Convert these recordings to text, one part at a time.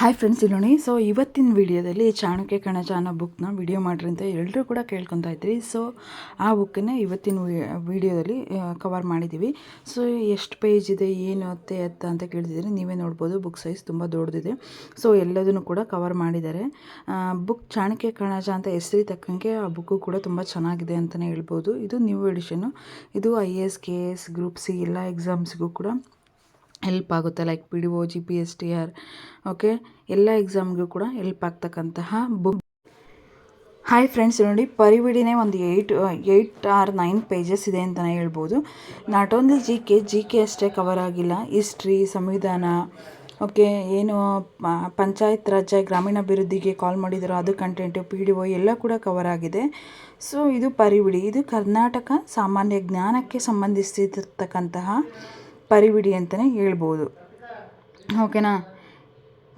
Hi friends ಇಲ್ಲೋಣಿ so ಇವತ್ತಿನ ವಿಡಿಯೋದಲ್ಲಿ ಚಾಣಕ್ಯ ಕಣಜ ಅನ್ನೋ ಬುಕ್ನ ವಿಡಿಯೋ ಮಾಡ್ರಿ ಅಂತ ಎಲ್ಲರೂ ಕೂಡ ಕೇಳ್ಕೊತಾ ಇದ್ರಿ. ಸೊ ಆ ಬುಕ್ಕನ್ನೇ ಇವತ್ತಿನ ವಿಡಿಯೋದಲ್ಲಿ ಕವರ್ ಮಾಡಿದ್ದೀವಿ ಸೊ ಎಷ್ಟು ಪೇಜ್ ಇದೆ, ಏನು ಅತ್ತೆ ಎತ್ತ ಅಂತ ಕೇಳಿದಿದ್ರೆ ನೀವೇ ನೋಡ್ಬೋದು ಬುಕ್ ಸೈಜ್ ತುಂಬ ದೊಡ್ಡದಿದೆ. ಸೊ ಎಲ್ಲದನ್ನು ಕೂಡ ಕವರ್ ಮಾಡಿದ್ದಾರೆ. ಬುಕ್ ಚಾಣಕ್ಯ ಕಣಜ ಅಂತ ಹೆಸರಿ ತಕ್ಕಂಗೆ ಆ ಬುಕ್ಕು ಕೂಡ ತುಂಬ ಚೆನ್ನಾಗಿದೆ ಅಂತಲೇ ಹೇಳ್ಬೋದು. ಇದು ನ್ಯೂ ಎಡಿಷನ್ನು ಇದು I A S K S group C ಎಲ್ಲ ಎಕ್ಸಾಮ್ಸ್ಗೂ ಕೂಡ ಹೆಲ್ಪ್ ಆಗುತ್ತೆ like P D O G P S T R okay ಎಲ್ಲ ಎಕ್ಸಾಮ್ಗೂ ಕೂಡ ಹೆಲ್ಪ್ ಆಗ್ತಕ್ಕಂತಹ ಬುಕ್ ಹಾಯ್ ಫ್ರೆಂಡ್ಸ್ ನೋಡಿ ಪರಿವಿಡಿನೇ ಒಂದು eight eight or nine pages ಇದೆ ಅಂತಲೇ ಹೇಳ್ಬೋದು. Not only G K G K ಅಷ್ಟೇ ಕವರ್ ಆಗಿಲ್ಲ. ಹಿಸ್ಟ್ರಿ ಸಂವಿಧಾನ ಓಕೆ ಏನು ಪಂಚಾಯತ್ ರಾಜ್ಯ ಗ್ರಾಮೀಣಾಭಿವೃದ್ಧಿಗೆ ಕಾಲ್ ಮಾಡಿದ್ರು ಅದು ಕಂಟೆಂಟು ಪಿ ಡಿ ಒ ಎಲ್ಲ ಕೂಡ ಕವರ್ ಆಗಿದೆ. ಸೊ ಇದು ಪರಿವಿಡಿ. ಇದು ಕರ್ನಾಟಕ ಸಾಮಾನ್ಯ ಜ್ಞಾನಕ್ಕೆ ಸಂಬಂಧಿಸಿರ್ತಕ್ಕಂತಹ ಪರಿವಿಡಿ ಅಂತಲೇ ಹೇಳ್ಬೋದು. ಓಕೆನಾ?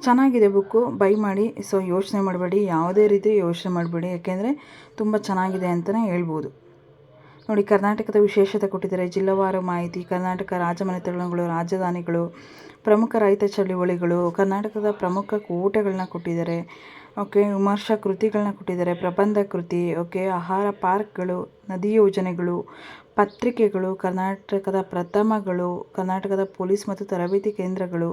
ಚೆನ್ನಾಗಿದೆ ಬುಕ್ಕು. ಬೈ ಮಾಡಿ. ಸೊ ಯೋಚನೆ ಮಾಡಬೇಡಿ. ಯಾವುದೇ ರೀತಿ ಯೋಚನೆ ಮಾಡಬೇಡಿ. ಯಾಕೆಂದರೆ ತುಂಬ ಚೆನ್ನಾಗಿದೆ ಅಂತಲೇ ಹೇಳ್ಬೋದು. ನೋಡಿ, ಕರ್ನಾಟಕದ ವಿಶೇಷತೆ ಕೊಟ್ಟಿದ್ದಾರೆ. ಜಿಲ್ಲಾವಾರು ಮಾಹಿತಿ, ಕರ್ನಾಟಕ ರಾಜಮನೆತನಗಳು ರಾಜಧಾನಿಗಳು, ಪ್ರಮುಖ ರೈತ ಚಳುವಳಿಗಳು, ಕರ್ನಾಟಕದ ಪ್ರಮುಖ ಕೋಟೆಗಳನ್ನ ಕೊಟ್ಟಿದ್ದಾರೆ. ಓಕೆ, ವಿಮರ್ಶಾ ಕೃತಿಗಳನ್ನ ಕೊಟ್ಟಿದ್ದಾರೆ. ಪ್ರಬಂಧ ಕೃತಿ, ಓಕೆ, ಆಹಾರ ಪಾರ್ಕ್ಗಳು, ನದಿ ಯೋಜನೆಗಳು, ಪತ್ರಿಕೆಗಳು, ಕರ್ನಾಟಕದ ಪ್ರಥಮಗಳು, ಕರ್ನಾಟಕದ ಪೊಲೀಸ್ ಮತ್ತು ತರಬೇತಿ ಕೇಂದ್ರಗಳು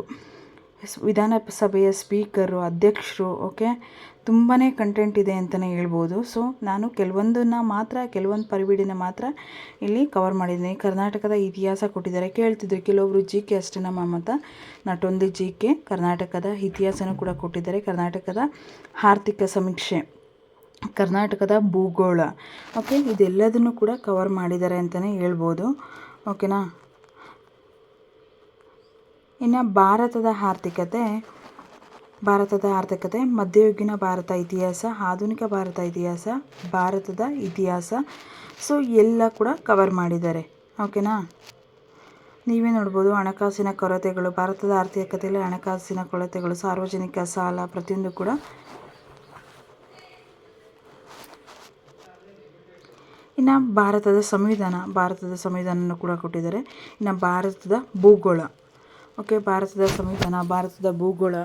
ವಿಧಾನಸಭೆಯ ಸ್ಪೀಕರು, ಅಧ್ಯಕ್ಷರು, ಓಕೆ? ತುಂಬಾ ಕಂಟೆಂಟ್ ಇದೆ ಅಂತಲೇ ಹೇಳ್ಬೋದು. ಸೊ ನಾನು ಕೆಲವೊಂದನ್ನು ಮಾತ್ರ, ಕೆಲವೊಂದು ಪರಿವಿಡಿನ ಮಾತ್ರ ಇಲ್ಲಿ ಕವರ್ ಮಾಡಿದ್ದೀನಿ. ಕರ್ನಾಟಕದ ಇತಿಹಾಸ ಕೊಟ್ಟಿದ್ದಾರೆ. ಕೇಳ್ತಿದ್ರು ಕೆಲವೊಬ್ಬರು ಜಿ ಕೆ ಅಷ್ಟೇನ ನಮ್ಮ ಮತ. ನಾಟ್ ಜಿ ಕೆ ಕರ್ನಾಟಕದ ಇತಿಹಾಸನೂ ಕೂಡ ಕೊಟ್ಟಿದ್ದಾರೆ. ಕರ್ನಾಟಕದ ಆರ್ಥಿಕ ಸಮೀಕ್ಷೆ, ಕರ್ನಾಟಕದ ಭೂಗೋಳ, ಓಕೆ? ಇದೆಲ್ಲದನ್ನು ಕೂಡ ಕವರ್ ಮಾಡಿದ್ದಾರೆ ಅಂತಲೇ ಹೇಳ್ಬೋದು. ಓಕೆನಾ? ಇನ್ನು ಭಾರತದ ಆರ್ಥಿಕತೆ ಭಾರತದ ಆರ್ಥಿಕತೆ, ಮಧ್ಯಯುಗೀನ ಭಾರತ ಇತಿಹಾಸ, ಆಧುನಿಕ ಭಾರತ ಇತಿಹಾಸ, ಭಾರತದ ಇತಿಹಾಸ. ಸೊ ಎಲ್ಲ ಕೂಡ ಕವರ್ ಮಾಡಿದ್ದಾರೆ. ಓಕೆನಾ ನೀವೇ ನೋಡ್ಬೋದು ಹಣಕಾಸಿನ ಕೊರತೆಗಳು, ಭಾರತದ ಆರ್ಥಿಕತೆಯಲ್ಲಿ ಹಣಕಾಸಿನ ಕೊರತೆಗಳು, ಸಾರ್ವಜನಿಕ ಸಾಲ ಪ್ರತಿಯೊಂದು ಕೂಡ. ಇನ್ನು ಭಾರತದ ಸಂವಿಧಾನ, ಭಾರತದ ಸಂವಿಧಾನನೂ ಕೂಡ ಕೊಟ್ಟಿದ್ದಾರೆ. ಇನ್ನು ಭಾರತದ ಭೂಗೋಳ. ಓಕೆ, ಭಾರತದ ಸಂವಿಧಾನ, ಭಾರತದ ಭೂಗೋಳ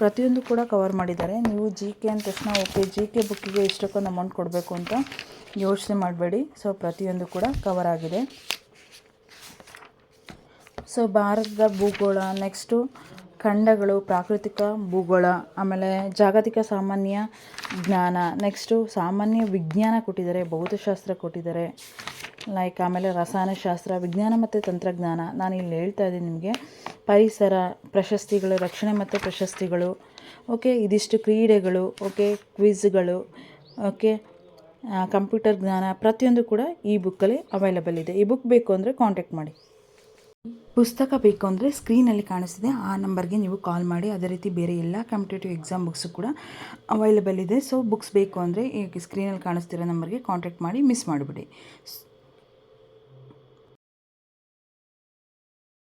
ಪ್ರತಿಯೊಂದು ಕೂಡ ಕವರ್ ಮಾಡಿದ್ದಾರೆ. ನೀವು ಜಿ ಕೆ ಅಂದ ತಕ್ಷಣ, ಓಕೆ ಜಿ ಕೆ ಬುಕ್ಕಿಗೆ ಇಷ್ಟಕ್ಕೊಂದು ಅಮೌಂಟ್ ಕೊಡಬೇಕು ಅಂತ ಯೋಚನೆ ಮಾಡಬೇಡಿ. ಸೊ ಪ್ರತಿಯೊಂದು ಕೂಡ ಕವರ್ ಆಗಿದೆ. ಸೊ ಭಾರತದ ಭೂಗೋಳ ನೆಕ್ಸ್ಟು ಖಂಡಗಳು, ಪ್ರಾಕೃತಿಕ ಭೂಗೋಳ, ಆಮೇಲೆ ಜಾಗತಿಕ ಸಾಮಾನ್ಯ ಜ್ಞಾನ ನೆಕ್ಸ್ಟು ಸಾಮಾನ್ಯ ವಿಜ್ಞಾನ ಕೊಟ್ಟಿದ್ದಾರೆ, ಭೌತಶಾಸ್ತ್ರ ಕೊಟ್ಟಿದ್ದಾರೆ. ಲೈಕ್ ಆಮೇಲೆ ರಸಾಯನಶಾಸ್ತ್ರ ವಿಜ್ಞಾನ ಮತ್ತು ತಂತ್ರಜ್ಞಾನ. ನಾನು ಇಲ್ಲಿ ಹೇಳ್ತಾ ಇದ್ದೀನಿ ನಿಮಗೆ. ಪರಿಸರ ಪ್ರಶಸ್ತಿಗಳು, ರಕ್ಷಣೆ ಮತ್ತು ಪ್ರಶಸ್ತಿಗಳು ಓಕೆ ಇದಿಷ್ಟು ಕ್ರೀಡೆಗಳು ಓಕೆ ಕ್ವಿಝ್ಗಳು ಓಕೆ ಕಂಪ್ಯೂಟರ್ ಜ್ಞಾನ ಪ್ರತಿಯೊಂದು ಕೂಡ ಈ ಬುಕ್ಕಲ್ಲಿ ಅವೈಲಬಲ್ ಇದೆ. ಈ ಬುಕ್ ಬೇಕು ಅಂದರೆ ಕಾಂಟ್ಯಾಕ್ಟ್ ಮಾಡಿ. ಪುಸ್ತಕ ಬೇಕು ಅಂದರೆ ಸ್ಕ್ರೀನಲ್ಲಿ ಕಾಣಿಸ್ತಿದೆ. ಆ ನಂಬರ್ಗೆ ನೀವು ಕಾಲ್ ಮಾಡಿ. ಅದೇ ರೀತಿ ಬೇರೆ ಎಲ್ಲ ಕಾಂಪಿಟೇಟಿವ್ ಎಕ್ಸಾಮ್ ಬುಕ್ಸು ಕೂಡ ಅವೈಲಬಲ್ ಇದೆ. ಸೊ ಬುಕ್ಸ್ ಬೇಕು ಅಂದರೆ ಈಗ ಸ್ಕ್ರೀನಲ್ಲಿ ಕಾಣಿಸ್ತಿರೋ ನಂಬರ್ಗೆ ಕಾಂಟ್ಯಾಕ್ಟ್ ಮಾಡಿ ಮಿಸ್ ಮಾಡಿಬಿಡಿ.